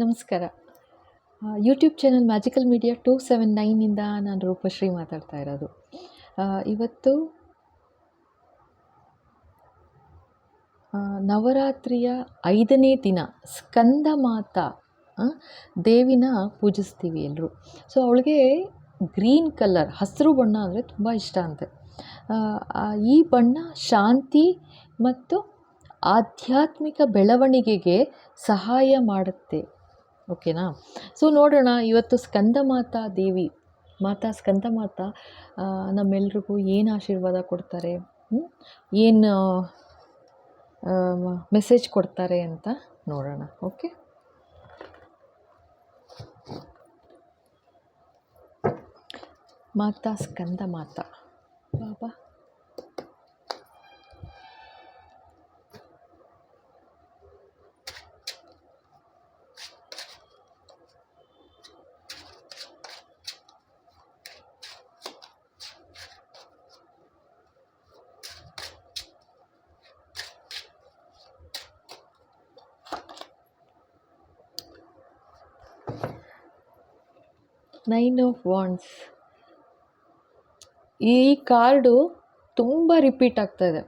ನಮಸ್ಕಾರ. YouTube channel magical media two seven ನೈನಿಂದ ನಾನು ರೂಪಶ್ರೀ ಮಾತಾಡ್ತಾ ಇರೋದು. ಇವತ್ತು ನವರಾತ್ರಿಯ ಐದನೇ ದಿನ ಸ್ಕಂದ ಮಾತಾ ದೇವಿನ ಪೂಜಿಸ್ತೀವಿ ಎಲ್ಲರೂ ಸೊ ಅವಳಿಗೆ ಗ್ರೀನ್ ಕಲರ್ ಹಸಿರು ಬಣ್ಣ ಅಂದರೆ ತುಂಬ ಇಷ್ಟ ಅಂತೆ. ಈ ಬಣ್ಣ ಶಾಂತಿ ಮತ್ತು ಆಧ್ಯಾತ್ಮಿಕ ಬೆಳವಣಿಗೆಗೆ ಸಹಾಯ ಮಾಡುತ್ತೆ. ಓಕೆನಾ? ಸೊ ನೋಡೋಣ, ಇವತ್ತು ಸ್ಕಂದ ಮಾತಾ ದೇವಿ, ಮಾತಾ ಸ್ಕಂದ ಮಾತಾ ನಮ್ಮೆಲ್ರಿಗೂ ಏನು ಆಶೀರ್ವಾದ ಕೊಡ್ತಾರೆ ಏನು ಮೆಸೇಜ್ ಕೊಡ್ತಾರೆ ಅಂತ ನೋಡೋಣ, okay? Mata Skanda Mata Baba. Nine of wands ಈ ಕಾರ್ಡು ತುಂಬ ರಿಪೀಟ್ ಆಗ್ತಾ ಇದೆ.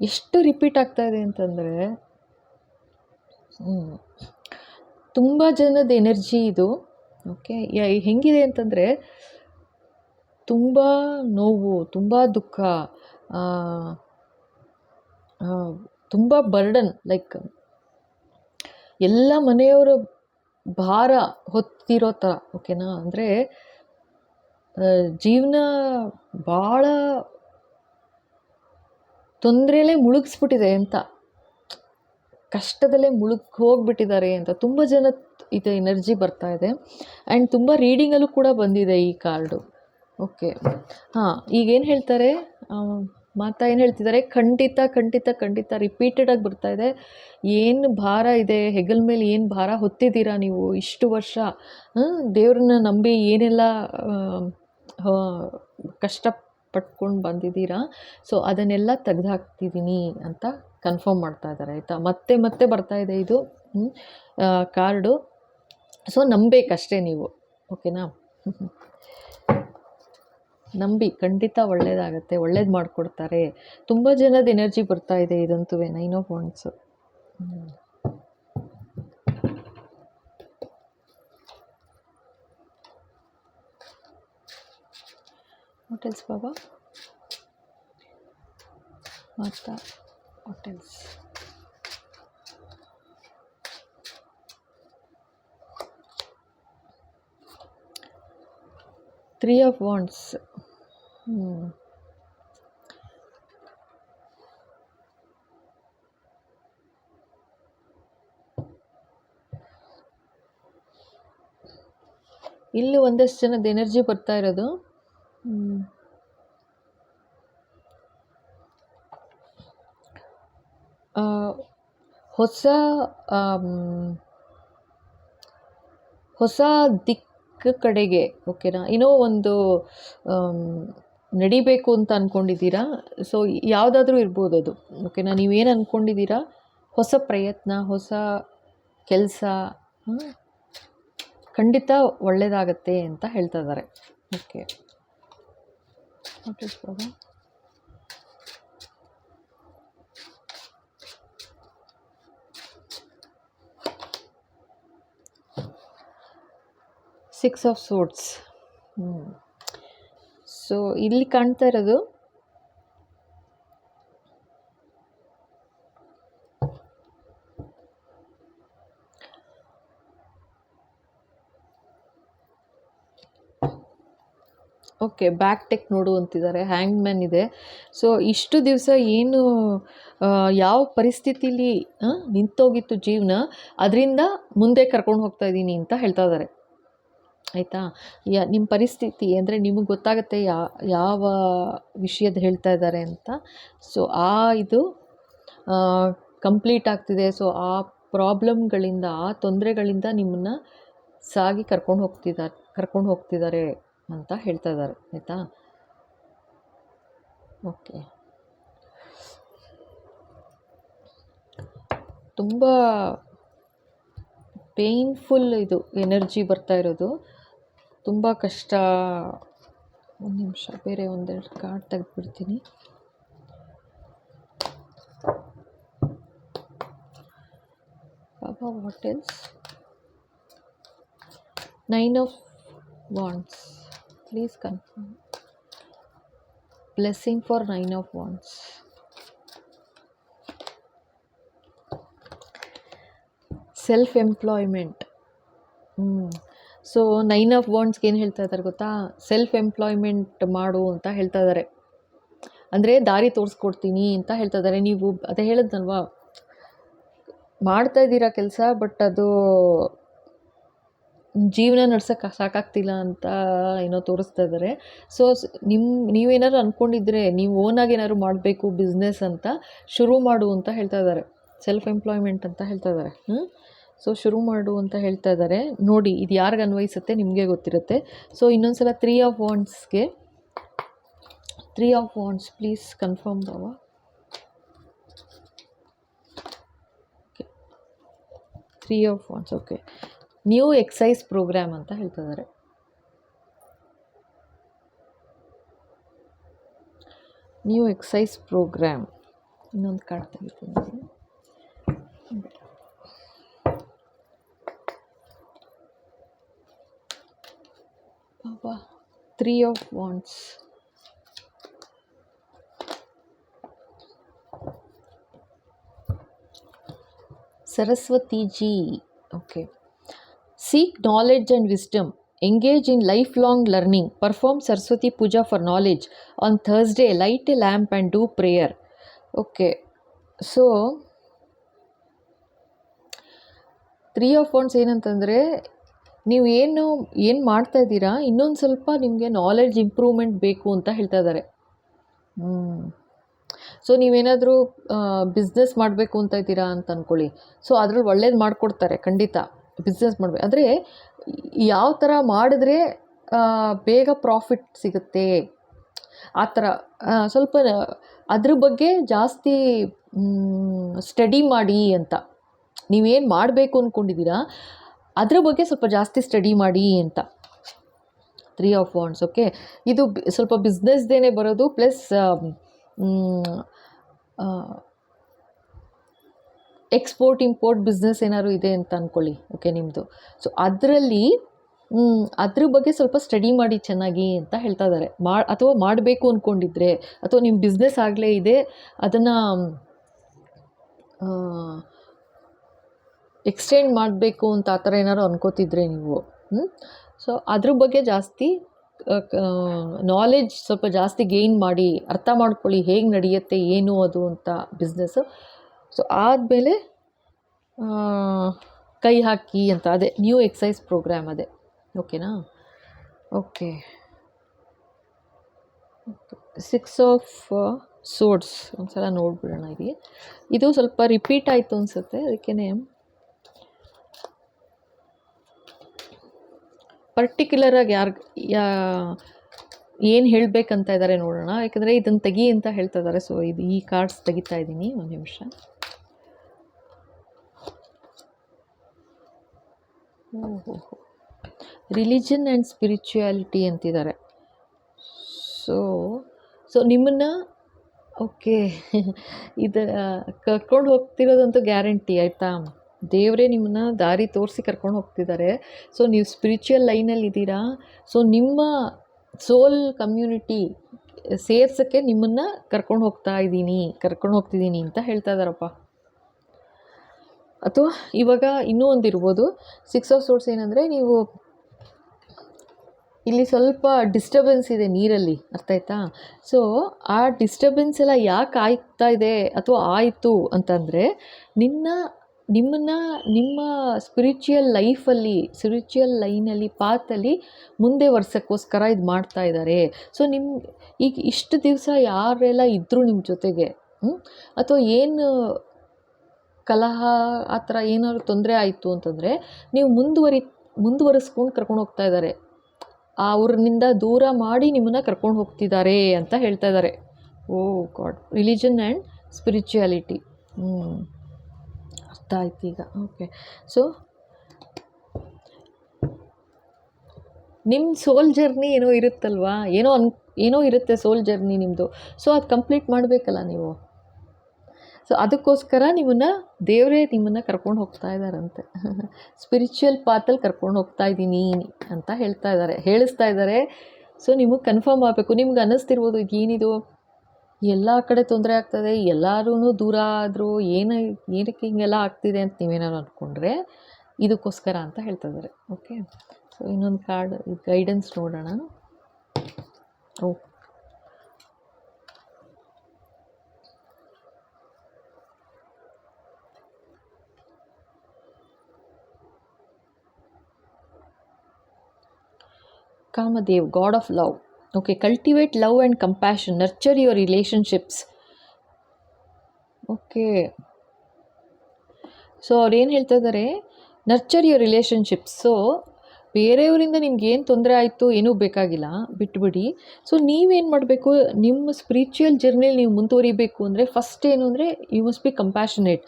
ಎಷ್ಟು ರಿಪೀಟ್ ಆಗ್ತಾ ಇದೆ ಅಂತಂದರೆ ತುಂಬ ಜನದ ಎನರ್ಜಿ ಇದು ಓಕೆ ಹೆಂಗಿದೆ ಅಂತಂದರೆ, ತುಂಬ ನೋವು, ತುಂಬ ದುಃಖ ತುಂಬ ಬರ್ಡನ್ ಲೈಕ್ ಎಲ್ಲ ಮನೆಯವರ ಭಾರ ಹೊತ್ತಿರೋ ಥರ ಓಕೆನಾ? ಅಂದರೆ ಜೀವನ ಭಾಳ ತೊಂದರೆಯಲ್ಲೇ ಮುಳುಗಿಸ್ಬಿಟ್ಟಿದೆ ಅಂತ, ಕಷ್ಟದಲ್ಲೇ ಮುಳುಗಿ ಹೋಗ್ಬಿಟ್ಟಿದ್ದಾರೆ ಅಂತ ತುಂಬ ಜನ ಇದು ಎನರ್ಜಿ ಬರ್ತಾ ಇದೆ. ಆ್ಯಂಡ್ ತುಂಬ ರೀಡಿಂಗಲ್ಲೂ ಕೂಡ ಬಂದಿದೆ ಈ ಕಾರ್ಡು. ಓಕೆ. ಹಾಂ, ಈಗೇನು ಹೇಳ್ತಾರೆ? ಮಾತಾ ಏನು ಹೇಳ್ತಿದ್ದಾರೆ? ಖಂಡಿತ ಖಂಡಿತ ಖಂಡಿತ ರಿಪೀಟೆಡಾಗಿ ಬರ್ತಾ ಇದೆ. ಏನು ಭಾರ ಇದೆ? ಹೆಗಲ ಮೇಲೆ ಏನು ಭಾರ ಹೊತ್ತಿದ್ದೀರಾ ನೀವು ಇಷ್ಟು ವರ್ಷ? ದೇವ್ರನ್ನ ನಂಬಿ ಏನೆಲ್ಲ ಕಷ್ಟ ಪಟ್ಕೊಂಡು ಬಂದಿದ್ದೀರಾ? ಸೊ, ಅದನ್ನೆಲ್ಲ ತೆಗೆದುಹಾಕ್ತಿದ್ದೀನಿ ಅಂತ ಕನ್ಫರ್ಮ್ ಮಾಡ್ತಾ ಇದ್ದಾರೆ, ಆಯಿತಾ? ಮತ್ತೆ ಮತ್ತೆ ಬರ್ತಾ ಇದೆ ಇದು ಕಾರ್ಡು. ಸೊ ನಂಬಬೇಕಷ್ಟೇ ನೀವು, ಓಕೆನಾ? ನಂಬಿ ಖಂಡಿತ ಒಳ್ಳೇದಾಗತ್ತೆ, ಒಳ್ಳೇದು ಮಾಡಿಕೊಡ್ತಾರೆ. ತುಂಬ ಜನದ ಎನರ್ಜಿ ಬರ್ತಾ ಇದೆ ಇದಂತೂ ನೈನ್ ಆಫ್ ಹೋಟೆಲ್ಸ್ ಬಾಬಾ? ಮಾತಾ? ಹೋಟೆಲ್ಸ್ ತ್ರೀ ಆಫ್ ವಾಂಡ್ಸ್ ಇಲ್ಲಿ ಒಂದಷ್ಟು ಜನದ ಎನರ್ಜಿ ಬರ್ತಾ ಇರೋದು. ಹೊಸ ಹೊಸ ದಿಕ್ಕು ಕಡೆಗೆ ಓಕೆನಾ ಏನೋ ಒಂದು ನಡಿಬೇಕು ಅಂತ ಅಂದ್ಕೊಂಡಿದ್ದೀರಾ ಸೊ ಯಾವುದಾದ್ರೂ ಇರ್ಬೋದು ಅದು ಓಕೆನಾ ನೀವೇನು ಅಂದ್ಕೊಂಡಿದ್ದೀರಾ ಹೊಸ ಪ್ರಯತ್ನ, ಹೊಸ ಕೆಲಸ ಖಂಡಿತ ಒಳ್ಳೆಯದಾಗತ್ತೆ ಅಂತ ಹೇಳ್ತಾ ಇದ್ದಾರೆ okay six of swords so ಇಲ್ಲಿ ಕಾಣ್ತಾ ಇರೋದು ಓಕೆ ಬ್ಯಾಕ್ ಟೆಕ್ ನೋಡು ಅಂತಿದ್ದಾರೆ. ಹ್ಯಾಂಗ್ ಮ್ಯಾನ್ ಇದೆ. ಸೊ ಇಷ್ಟು ದಿವಸ ಏನು ಯಾವ ಪರಿಸ್ಥಿತಿಲಿ ನಿಂತೋಗಿತ್ತು ಜೀವನ, ಅದರಿಂದ ಮುಂದೆ ಕರ್ಕೊಂಡು ಹೋಗ್ತಾ ಇದ್ದೀನಿ ಅಂತ ಹೇಳ್ತಾ ಇದ್ದಾರೆ. ಆಯಿತಾ? ಯ ನಿಮ್ಮ ಪರಿಸ್ಥಿತಿ ಅಂದರೆ ನಿಮಗೆ ಗೊತ್ತಾಗುತ್ತೆ ಯಾವ ವಿಷಯದ ಹೇಳ್ತಾ ಇದ್ದಾರೆ ಅಂತ. ಸೊ, ಆ ಇದು ಕಂಪ್ಲೀಟ್ ಆಗ್ತಿದೆ. ಸೊ, ಆ ಪ್ರಾಬ್ಲಮ್ಗಳಿಂದ, ಆ ತೊಂದರೆಗಳಿಂದ ನಿಮ್ಮನ್ನು ಸಾಗಿ ಕರ್ಕೊಂಡು ಹೋಗ್ತಿದ್ದಾರೆ ಕರ್ಕೊಂಡು ಹೋಗ್ತಿದ್ದಾರೆ ಅಂತ ಹೇಳ್ತಾ ಇದ್ದಾರೆ ಆಯಿತಾ? ಓಕೆ. ತುಂಬ ಪೇಯ್ನ್ಫುಲ್ ಇದು, ಎನರ್ಜಿ ಬರ್ತಾ ಇರೋದು. ತುಂಬ ಕಷ್ಟ. ಒಂದು ನಿಮಿಷ, ಬೇರೆ ಒಂದೆರಡು ಕಾರ್ಡ್ ತೆಗೆದ್ಬಿಡ್ತೀನಿ. ಬಾಬಾ ವಾಟೆಲ್ಸ್ nine of wands please confirm blessing for nine of wands self employment ಹ್ಞೂ ಸೊ ನೈನ್ ಆಫ್ ಬಾಂಡ್ಸ್ಗೆ ಏನು ಹೇಳ್ತಾ ಇದ್ದಾರೆ ಗೊತ್ತಾ? ಸೆಲ್ಫ್ ಎಂಪ್ಲಾಯ್ಮೆಂಟ್ ಮಾಡು ಅಂತ ಹೇಳ್ತಾ ಇದ್ದಾರೆ ಅಂದರೆ ದಾರಿ ತೋರಿಸ್ಕೊಡ್ತೀನಿ ಅಂತ ಹೇಳ್ತಾ ಇದ್ದಾರೆ ನೀವು ಅದೇ ಹೇಳಿದ್ನಲ್ವಾ? ಮಾಡ್ತಾ ಇದ್ದೀರಾ ಕೆಲಸ ಬಟ್ ಅದು ಜೀವನ ನಡ್ಸೋಕ್ಕೆ ಸಾಕಾಗ್ತಿಲ್ಲ ಅಂತ ಏನೋ ತೋರಿಸ್ತಾ ಇದ್ದಾರೆ ಸೊ ನಿಮ್ಮ ನೀವೇನಾದ್ರು ಅಂದ್ಕೊಂಡಿದ್ರೆ ನೀವು ಓನಾಗಿ ಏನಾದ್ರು ಮಾಡಬೇಕು ಬಿಸ್ನೆಸ್ ಅಂತ ಶುರು ಮಾಡು ಅಂತ ಹೇಳ್ತಾ ಇದ್ದಾರೆ ಸೆಲ್ಫ್ ಎಂಪ್ಲಾಯ್ಮೆಂಟ್ ಅಂತ ಹೇಳ್ತಾ ಇದ್ದಾರೆ ಹ್ಞೂ ಸೊ ಶುರು ಮಾಡು ಅಂತ ಹೇಳ್ತಾ ಇದ್ದಾರೆ ನೋಡಿ, ಇದು ಯಾರಿಗೆ ಅನ್ವಯಿಸುತ್ತೆ ನಿಮಗೆ ಗೊತ್ತಿರುತ್ತೆ. ಸೊ ಇನ್ನೊಂದು ಸಲ three of ವಾಂಡ್ಸ್ಗೆ three of wands please confirm ಬಾವ three of wands okay new exercise programme ಅಂತ ಹೇಳ್ತಾ ಇದ್ದಾರೆ ನ್ಯೂ ಎಕ್ಸೈಸ್ ಪ್ರೋಗ್ರಾಮ್ ಇನ್ನೊಂದು ಕಾರ್ಡ್ ತೆಗಿತೀನಿ ಬಾಬಾ three of wands Saraswati ji okay seek knowledge and wisdom engage in life long learning perform Saraswati puja for knowledge on Thursday light a lamp and do prayer okay so three of wands ಏನಂತಂದರೆ ನೀವು ಏನು ಏನು ಮಾಡ್ತಾ ಇದ್ದೀರಾ? ಇನ್ನೊಂದು ಸ್ವಲ್ಪ ನಿಮಗೆ knowledge improvement ಬೇಕು ಅಂತ ಹೇಳ್ತಾ ಇದ್ದಾರೆ. ಸೊ ನೀವೇನಾದರೂ ಬಿಸ್ನೆಸ್ ಮಾಡಬೇಕು ಅಂತ ಇದ್ದೀರಾ ಅಂತ ಅಂದ್ಕೊಳ್ಳಿ ಸೊ ಅದ್ರಲ್ಲಿ ಒಳ್ಳೇದು ಮಾಡಿಕೊಡ್ತಾರೆ, ಖಂಡಿತ. ಬಿಸ್ನೆಸ್ ಮಾಡಬೇಕು. ಆದರೆ, ಯಾವ ಥರ ಮಾಡಿದ್ರೆ ಬೇಗ ಪ್ರಾಫಿಟ್ ಸಿಗುತ್ತೆ? ಆ ಥರ ಸ್ವಲ್ಪ, ಅದ್ರ ಬಗ್ಗೆ ಜಾಸ್ತಿ ಸ್ಟಡಿ ಮಾಡಿ ಅಂತ. ನೀವೇನು ಮಾಡಬೇಕು ಅಂದ್ಕೊಂಡಿದ್ದೀರಾ ಅದ್ರ ಬಗ್ಗೆ ಸ್ವಲ್ಪ ಜಾಸ್ತಿ ಸ್ಟಡಿ ಮಾಡಿ ಅಂತ. ತ್ರೀ ಆಫ್ ವಾಂಡ್ಸ್ ಓಕೆ ಇದು ಸ್ವಲ್ಪ ಬಿಸ್ನೆಸ್ದೇನೆ ಬರೋದು ಪ್ಲಸ್ ಎಕ್ಸ್ಪೋರ್ಟ್ ಇಂಪೋರ್ಟ್ ಬಿಸ್ನೆಸ್ ಏನಾದ್ರು ಇದೆ ಅಂತ ಅಂದ್ಕೊಳ್ಳಿ ಓಕೆ ನಿಮ್ಮದು ಸೊ ಅದರಲ್ಲಿ ಅದ್ರ ಬಗ್ಗೆ ಸ್ವಲ್ಪ ಸ್ಟಡಿ ಮಾಡಿ ಚೆನ್ನಾಗಿ ಅಂತ ಹೇಳ್ತಾ ಇದ್ದಾರೆ ಮಾ, ಅಥವಾ ಮಾಡಬೇಕು ಅಂದ್ಕೊಂಡಿದ್ರೆ ಅಥವಾ ನಿಮ್ಮ ಬಿಸ್ನೆಸ್ ಆಗಲೇ ಇದೆ, ಅದನ್ನು ಎಕ್ಸ್ಟೆಂಡ್ ಮಾಡಬೇಕು ಅಂತ ಆ ಥರ ಏನಾದ್ರು ಅನ್ಕೋತಿದ್ರೆ ನೀವು ಸೊ ಅದ್ರ ಬಗ್ಗೆ ಜಾಸ್ತಿ ನಾಲೆಜ್ ಸ್ವಲ್ಪ ಜಾಸ್ತಿ ಗೇಯ್ನ್ ಮಾಡಿ ಅರ್ಥ ಮಾಡ್ಕೊಳ್ಳಿ ಹೇಗೆ ನಡೆಯುತ್ತೆ, ಏನು ಅದು ಅಂತ ಬಿಸ್ನೆಸ್ಸು ಸೊ ಆದಮೇಲೆ ಕೈ ಹಾಕಿ ಅಂತ, ಅದೇ ನ್ಯೂ ಎಕ್ಸೈಸ್ ಪ್ರೋಗ್ರಾಮ್ ಅದೇ. ಓಕೆನಾ ಓಕೆ ಸಿಕ್ಸ್ ಆಫ್ ಸೋಡ್ಸ್ ಒಂದು ಸಲ ನೋಡ್ಬಿಡೋಣ ಇಲ್ಲಿ ಇದು ಸ್ವಲ್ಪ ರಿಪೀಟ್ ಆಯಿತು ಅನಿಸುತ್ತೆ ಅದಕ್ಕೇ ಪರ್ಟಿಕ್ಯುಲರಾಗಿ ಯಾರು, ಯಾ, ಏನು ಹೇಳಬೇಕಂತ ಇದ್ದಾರೆ ನೋಡೋಣ. ಯಾಕಂದರೆ ಇದನ್ನು ತೆಗಿ ಅಂತ ಹೇಳ್ತಾ ಇದ್ದಾರೆ ಸೊ ಇದು ಈ ಕಾರ್ಡ್ಸ್ ತೆಗಿತಾ ಇದ್ದೀನಿ. ಒಂದು ನಿಮಿಷ. ಓಹೋ ರಿಲಿಜನ್ ಆ್ಯಂಡ್ ಸ್ಪಿರಿಚುಯಾಲಿಟಿ ಅಂತಿದ್ದಾರೆ. ಸೊ ಸೊ ನಿಮ್ಮನ್ನು ಓಕೆ ಇದು ಕರ್ಕೊಂಡು ಹೋಗ್ತಿರೋದಂತೂ ಗ್ಯಾರಂಟಿ ಆಯಿತಾ? ದೇವರೇ ನಿಮ್ಮನ್ನ ದಾರಿ ತೋರಿಸಿ ಕರ್ಕೊಂಡು ಹೋಗ್ತಿದ್ದಾರೆ. ಸೊ ನೀವು ಸ್ಪಿರಿಚುವಲ್ ಲೈನಲ್ಲಿ ಇದ್ದೀರಾ? ಸೊ ನಿಮ್ಮ ಸೋಲ್ ಕಮ್ಯುನಿಟಿ ಸೇರ್ಸೋಕ್ಕೆ ನಿಮ್ಮನ್ನು ಕರ್ಕೊಂಡು ಹೋಗ್ತಾ ಇದ್ದೀನಿ, ಕರ್ಕೊಂಡು ಹೋಗ್ತಿದ್ದೀನಿ ಅಂತ ಹೇಳ್ತಾ ಇದ್ದಾರಪ್ಪ. ಅಥವಾ ಇವಾಗ ಇನ್ನೂ ಒಂದು ಇರ್ಬೋದು. ಸಿಕ್ಸ್ ಆಫ್ ಸೋರ್ಸ್ ಏನಂದರೆ ನೀವು ಇಲ್ಲಿ ಸ್ವಲ್ಪ ಡಿಸ್ಟರ್ಬೆನ್ಸ್ ಇದೆ ನೀರಲ್ಲಿ, ಅರ್ಥ ಆಯ್ತಾ? ಸೊ ಆ ಡಿಸ್ಟರ್ಬೆನ್ಸ್ ಎಲ್ಲ ಯಾಕೆ ಆಗ್ತಾ ಇದೆ ಅಥವಾ ಆಯಿತು ಅಂತಂದರೆ ನಿನ್ನ ನಿಮ್ಮನ್ನು, ನಿಮ್ಮ ಸ್ಪಿರಿಚುಯಲ್ ಲೈಫಲ್ಲಿ ಸ್ಪಿರಿಚುಯಲ್ ಲೈನಲ್ಲಿ ಪಾತಲ್ಲಿ ಮುಂದೆ ವರ್ಷಕ್ಕೋಸ್ಕರ ಇದು ಮಾಡ್ತಾ ಇದ್ದಾರೆ ಸೊ ನಿಮ್ಮ ಈಗ ಇಷ್ಟು ದಿವಸ ಯಾರೆಲ್ಲ ಇದ್ದರು ನಿಮ್ಮ ಜೊತೆಗೆ? ಅಥವಾ ಏನು ಕಲಹ, ಆ ಥರ ಏನಾದ್ರು ತೊಂದರೆ ಆಯಿತು ಅಂತಂದರೆ, ನೀವು ಮುಂದುವರಿ, ಮುಂದುವರಿಸ್ಕೊಂಡು ಕರ್ಕೊಂಡು ಹೋಗ್ತಾ ಇದ್ದಾರೆ ಅವ್ರನ್ನಿಂದ ದೂರ ಮಾಡಿ ನಿಮ್ಮನ್ನು ಕರ್ಕೊಂಡು ಹೋಗ್ತಿದ್ದಾರೆ ಅಂತ ಹೇಳ್ತಾ ಇದ್ದಾರೆ oh God, religion and spirituality. ಹ್ಞೂ ಆಯ್ತು ಈಗ. ಓಕೆ ಸೊ ನಿಮ್ಮ ಸೋಲ್ ಜರ್ನಿ ಏನೋ ಇರುತ್ತಲ್ವಾ? ಏನೋ ಅನ್, ಏನೋ ಇರುತ್ತೆ ಸೋಲ್ ಜರ್ನಿ ನಿಮ್ಮದು ಸೊ ಅದು ಕಂಪ್ಲೀಟ್ ಮಾಡಬೇಕಲ್ಲ ನೀವು. ಸೊ ಅದಕ್ಕೋಸ್ಕರ ನಿಮ್ಮನ್ನು ದೇವರೇ ನಿಮ್ಮನ್ನು ಕರ್ಕೊಂಡು ಹೋಗ್ತಾ ಇದ್ದಾರಂತೆ. ಸ್ಪಿರಿಚುವಲ್ ಪಾತಲ್ಲಿ ಕರ್ಕೊಂಡು ಹೋಗ್ತಾ ಇದ್ದೀನಿ ಅಂತ ಹೇಳ್ತಾ ಇದ್ದಾರೆ, ಹೇಳಿಸ್ತಾ ಇದ್ದಾರೆ. ಸೊ ನಿಮಗೆ ಕನ್ಫರ್ಮ್ ಆಗಬೇಕು. ನಿಮ್ಗೆ ಅನ್ನಿಸ್ತಿರ್ಬೋದು ಏನಿದು? ಎಲ್ಲ ಕಡೆ ತೊಂದರೆ ಆಗ್ತದೆ ಎಲ್ಲರೂ ದೂರ ಆದರೂ ಏನು ಏನಕ್ಕೆ ಹಿಂಗೆಲ್ಲ ಆಗ್ತಿದೆ ಅಂತ ನೀವೇನಾದ್ರು ಅಂದ್ಕೊಂಡ್ರೆ ಇದಕ್ಕೋಸ್ಕರ ಅಂತ ಹೇಳ್ತಿದ್ದಾರೆ ಓಕೆ ಸೊ ಇನ್ನೊಂದು ಕಾರ್ಡ್ ಗೈಡೆನ್ಸ್ ನೋಡೋಣ. ಓ Kamadev god of love. Okay, cultivate love and compassion nurture your relationships okay so ಅವ್ರು ಏನು ಹೇಳ್ತಾ ಇದ್ದಾರೆ ನರ್ಚರ್ ಯುವರ್ ರಿಲೇಷನ್ಶಿಪ್ಸ್ ಸೊ ಬೇರೆಯವರಿಂದ ನಿಮ್ಗೆ ಏನು ತೊಂದರೆ ಆಯಿತು ಏನೂ ಬೇಕಾಗಿಲ್ಲ ಬಿಟ್ಬಿಡಿ. ಸೊ ನೀವೇನು ಮಾಡಬೇಕು? ನಿಮ್ಮ ಸ್ಪಿರಿಚುವಲ್ ಜರ್ನಿಲಿ ನೀವು ಮುಂದುವರಿಬೇಕು ಅಂದರೆ ಫಸ್ಟ್ ಏನು ಅಂದರೆ ಯು ಮಸ್ಟ್ ಬಿ ಕಂಪ್ಯಾಷನೇಟ್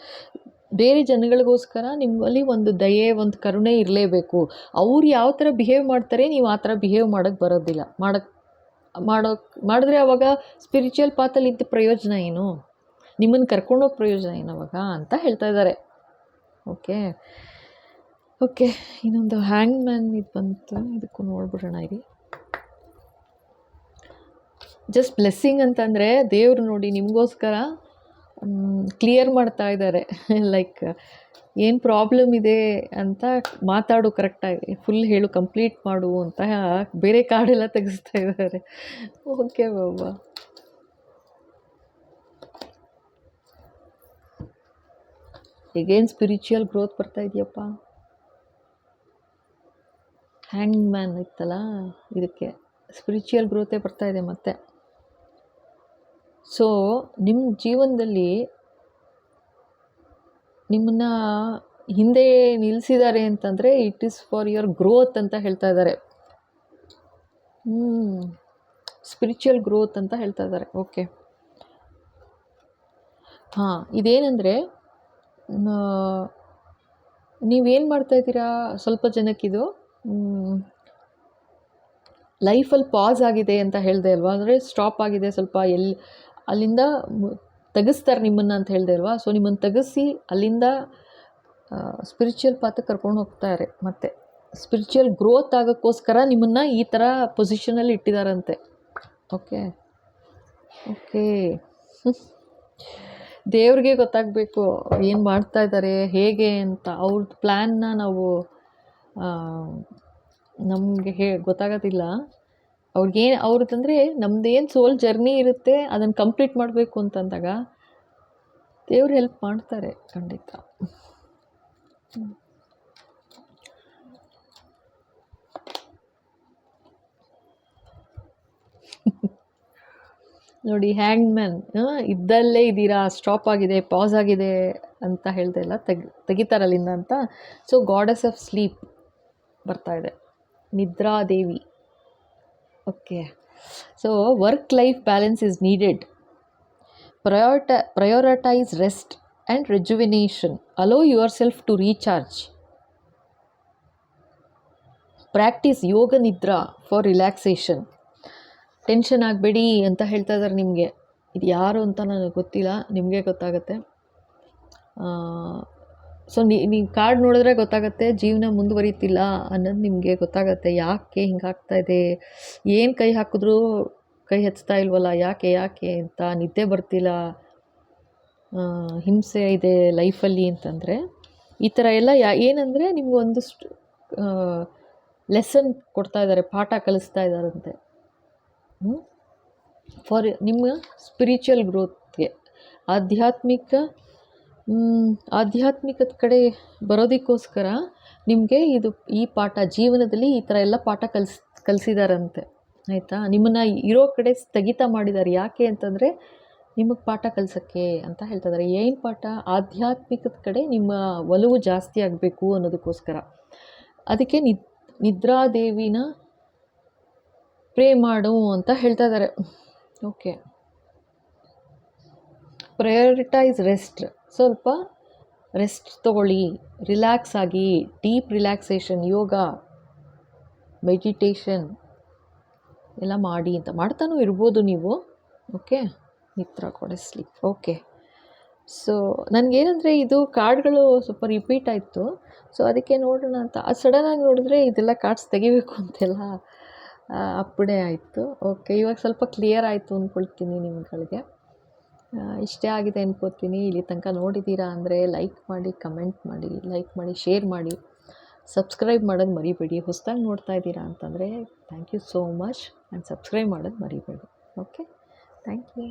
ಬೇರೆ ಜನಗಳಿಗೋಸ್ಕರ ನಿಮ್ಮಲ್ಲಿ ಒಂದು ದಯೆ ಒಂದು ಕರುಣೆ ಇರಲೇಬೇಕು. ಅವ್ರು ಯಾವ ಥರ ಬಿಹೇವ್ ಮಾಡ್ತಾರೆ ನೀವು ಆ ಥರ ಬಿಹೇವ್ ಮಾಡೋಕ್ಕೆ ಬರೋದಿಲ್ಲ ಮಾಡೋಕ್ಕೆ ಮಾಡೋಕ್ಕೆ ಮಾಡಿದ್ರೆ ಅವಾಗ ಸ್ಪಿರಿಚುವಲ್ ಪಾತಲ್ಲಿ ಇದ್ದ ಪ್ರಯೋಜನ ಏನು? ನಿಮ್ಮನ್ನು ಕರ್ಕೊಂಡೋಗಿ ಪ್ರಯೋಜನ ಏನು ಅವಾಗ ಅಂತ ಹೇಳ್ತಾ ಇದ್ದಾರೆ. ಓಕೆ ಓಕೆ ಇನ್ನೊಂದು ಹ್ಯಾಂಗ್ ಮ್ಯಾನ್ ಇದು ಬಂತು. ಇದಕ್ಕೂ ನೋಡ್ಬಿಡೋಣ ಇರಿ ಜಸ್ಟ್ ಬ್ಲೆಸ್ಸಿಂಗ್ ಅಂತಂದರೆ ದೇವರು ನೋಡಿ ನಿಮಗೋಸ್ಕರ ಕ್ಲಿಯರ್ ಮಾಡ್ತಾ ಇದ್ದಾರೆ ಲೈಕ್ ಏನು ಪ್ರಾಬ್ಲಮ್ ಇದೆ ಅಂತ ಮಾತಾಡು ಕರೆಕ್ಟಾಗಿ ಫುಲ್ ಹೇಳು ಕಂಪ್ಲೀಟ್ ಮಾಡು ಅಂತ ಬೇರೆ ಕಾರ್ಡೆಲ್ಲ ತೆಗೆಸ್ತಾ ಇದ್ದಾರೆ ಓಕೆ ಬಾಬಾ. ಈಗೇನು ಸ್ಪಿರಿಚುವಲ್ ಗ್ರೋತ್ ಬರ್ತಾ ಇದೆಯಪ್ಪ? ಹ್ಯಾಂಗ್ ಮ್ಯಾನ್ ಇತ್ತಲ್ಲ, ಇದಕ್ಕೆ ಸ್ಪಿರಿಚುವಲ್ ಗ್ರೋತೇ ಬರ್ತಾ ಇದೆ ಮತ್ತೆ. ಸೊ ನಿಮ್ಮ ಜೀವನದಲ್ಲಿ ನಿಮ್ಮನ್ನು ಹಿಂದೆ ನಿಲ್ಲಿಸಿದ್ದಾರೆ ಅಂತಂದರೆ it is for your growth ಅಂತ ಹೇಳ್ತಾ ಇದ್ದಾರೆ. ಸ್ಪಿರಿಚುವಲ್ ಗ್ರೋತ್ ಅಂತ ಹೇಳ್ತಾ ಇದ್ದಾರೆ. ಓಕೆ ಹಾಂ, ಇದೇನೆಂದರೆ ನೀವೇನು ಮಾಡ್ತಾಯಿದ್ದೀರಾ ಸ್ವಲ್ಪ ಜನಕ್ಕಿದು ಲೈಫಲ್ಲಿ ಪಾಸ್ ಆಗಿದೆ ಅಂತ ಹೇಳಿದೆ ಅಲ್ವಾ? ಅಂದರೆ ಸ್ಟಾಪ್ ಆಗಿದೆ ಸ್ವಲ್ಪ ಎಲ್ಲಿ ಅಲ್ಲಿಂದ ತೆಗೆಸ್ತಾರೆ ನಿಮ್ಮನ್ನು ಅಂತ ಹೇಳಿದೆ ಅಲ್ವಾ? ಸೊ ನಿಮ್ಮನ್ನು ತೆಗೆಸಿ ಅಲ್ಲಿಂದ ಸ್ಪಿರಿಚುವಲ್ ಪಾತ್ರ ಕರ್ಕೊಂಡು ಹೋಗ್ತಾರೆ ಮತ್ತೆ ಸ್ಪಿರಿಚುವಲ್ ಗ್ರೋತ್ ಆಗೋಕ್ಕೋಸ್ಕರ ನಿಮ್ಮನ್ನು ಈ ಥರ ಪೊಸಿಷನಲ್ಲಿ ಇಟ್ಟಿದ್ದಾರಂತೆ ಓಕೆ ಓಕೆ ದೇವ್ರಿಗೆ ಗೊತ್ತಾಗಬೇಕು, ಏನು ಮಾಡ್ತಾ ಇದ್ದಾರೆ ಹೇಗೆ ಅಂತ. ಅವ್ರದ್ದು ಪ್ಲ್ಯಾನ್ನ ನಾವು ನಮಗೆ ಹೇ, ಗೊತ್ತಾಗೋದಿಲ್ಲ. ಅವ್ರಿಗೇನು ಅವ್ರದ್ದಂದರೆ ನಮ್ಮದೇನು ಸೋಲ್ ಜರ್ನಿ ಇರುತ್ತೆ ಅದನ್ನು ಕಂಪ್ಲೀಟ್ ಮಾಡಬೇಕು ಅಂತಂದಾಗ ದೇವ್ರು ಹೆಲ್ಪ್ ಮಾಡ್ತಾರೆ, ಖಂಡಿತ. ನೋಡಿ ಹ್ಯಾಂಗ್ ಮ್ಯಾನ್ ಇದ್ದಲ್ಲೇ ಇದ್ದೀರಾ ಸ್ಟಾಪ್ ಆಗಿದೆ ಪಾಸ್ ಆಗಿದೆ ಅಂತ ಹೇಳ್ದೆ ಇಲ್ಲ ತೆಗಿ, ತೆಗಿತಾರಲ್ಲಿಂದ ಅಂತ. ಸೊ ಗಾಡಸ್ ಆಫ್ ಸ್ಲೀಪ್ ಬರ್ತಾ ಇದೆ, Nidradevi. Okay so work life balance is needed ಪ್ರಯೋಟ prioritise rest and rejuvenation allow yourself to recharge practise yoga nidra for relaxation tension ಆಗಬೇಡಿ ಅಂತ ಹೇಳ್ತಾ ಇದ್ದಾರೆ ನಿಮಗೆ. ಇದು ಯಾರು ಅಂತ ನನಗೆ ಗೊತ್ತಿಲ್ಲ. ನಿಮಗೆ ಗೊತ್ತಾಗುತ್ತೆ. ಸೊ ನೀವು ಕಾರ್ಡ್ ನೋಡಿದ್ರೆ ಗೊತ್ತಾಗುತ್ತೆ, ಜೀವನ ಮುಂದುವರಿತಿಲ್ಲ ಅನ್ನೋದು ನಿಮಗೆ ಗೊತ್ತಾಗುತ್ತೆ. ಯಾಕೆ ಹಿಂಗಾಗ್ತಾ ಇದೆ? ಏನು ಕೈ ಹಾಕಿದ್ರೂ ಕೈ ಹಚ್ತಾ ಇಲ್ವಲ್ಲ? ಯಾಕೆ ಯಾಕೆ ಅಂತ ನಿದ್ದೆ ಬರ್ತಿಲ್ಲ. ಹಿಂಸೆ ಇದೆ ಲೈಫಲ್ಲಿ ಅಂತಂದರೆ. ಈ ಥರ ಎಲ್ಲ ಯಾ, ಏನಂದರೆ ನಿಮಗೊಂದಿಷ್ಟು ಲೆಸನ್ ಕೊಡ್ತಾ ಇದ್ದಾರೆ ಪಾಠ ಕಲಿಸ್ತಾ ಇದ್ದಾರಂತೆ ಫಾರ್ ನಿಮ್ಮ ಸ್ಪಿರಿಚುವಲ್ ಗ್ರೋತ್ಗೆ ಆಧ್ಯಾತ್ಮಿಕ ಆಧ್ಯಾತ್ಮಿಕದ ಕಡೆ ಬರೋದಕ್ಕೋಸ್ಕರ ನಿಮಗೆ ಇದು ಈ ಪಾಠ, ಜೀವನದಲ್ಲಿ ಈ ಥರ ಎಲ್ಲ ಪಾಠ ಕಲಿಸ್, ಕಲಿಸಿದಾರಂತೆ. ಆಯಿತಾ? ನಿಮ್ಮನ್ನು ಇರೋ ಕಡೆ ಸ್ಥಗಿತ ಮಾಡಿದ್ದಾರೆ ಯಾಕೆ ಅಂತಂದರೆ ನಿಮಗೆ ಪಾಠ ಕಲಿಸೋಕ್ಕೆ ಅಂತ ಹೇಳ್ತಾ ಇದ್ದಾರೆ ಏನು ಪಾಠ? ಆಧ್ಯಾತ್ಮಿಕದ ಕಡೆ ನಿಮ್ಮ ಒಲವು ಜಾಸ್ತಿ ಆಗಬೇಕು ಅನ್ನೋದಕ್ಕೋಸ್ಕರ. ಅದಕ್ಕೆ ನಿದ್, ನಿದ್ರಾದೇವಿನ ಪ್ರೇ ಮಾಡು ಅಂತ ಹೇಳ್ತಾ ಇದ್ದಾರೆ ಓಕೆ. ಪ್ರಯೋರಿಟೈಸ್ ರೆಸ್ಟ್ ಸ್ವಲ್ಪ ರೆಸ್ಟ್ ತಗೊಳ್ಳಿ ರಿಲ್ಯಾಕ್ಸ್ ಆಗಿ ಡೀಪ್ ರಿಲ್ಯಾಕ್ಸೇಷನ್ ಯೋಗ ಮೆಡಿಟೇಷನ್ ಎಲ್ಲ ಮಾಡಿ ಅಂತ. ಮಾಡ್ತಾನೂ ಇರ್ಬೋದು ನೀವು. ಓಕೆ ನಿತ್ರ ಕೊಡಿಸ್ಲಿ. ಓಕೆ ಸೊ ನನಗೇನಂದರೆ ಇದು ಕಾರ್ಡ್ಗಳು ಸ್ವಲ್ಪ ರಿಪೀಟ್ ಆಯಿತು. ಸೊ ಅದಕ್ಕೆ ನೋಡೋಣ ಅಂತ. ಅದು ಸಡನ್ನಾಗಿ ನೋಡಿದ್ರೆ ಇದೆಲ್ಲ ಕಾರ್ಡ್ಸ್ ತೆಗಿಬೇಕು ಅಂತೆಲ್ಲ ಅಪ್ಪಡೆ ಆಯಿತು. ಓಕೆ ಇವಾಗ ಸ್ವಲ್ಪ ಕ್ಲಿಯರ್ ಆಯಿತು ಅಂದ್ಕೊಳ್ತೀನಿ ನಿಮ್ಗಳಿಗೆ. ಇಷ್ಟೇ ಆಗಿದೆ ಅನ್ಕೋತೀನಿ. ಇಲ್ಲಿ ತನಕ ನೋಡಿದ್ದೀರಾ ಅಂದರೆ ಲೈಕ್ ಮಾಡಿ ಕಮೆಂಟ್ ಮಾಡಿ ಲೈಕ್ ಮಾಡಿ ಶೇರ್ ಮಾಡಿ. ಸಬ್ಸ್ಕ್ರೈಬ್ ಮಾಡೋದು ಮರಿಬೇಡಿ. ಹೊಸದಾಗಿ ನೋಡ್ತಾ ಇದ್ದೀರಾ ಅಂತಂದರೆ thank you so much and subscribe ಮಾಡೋದು ಮರಿಬೇಡಿ. Okay thank you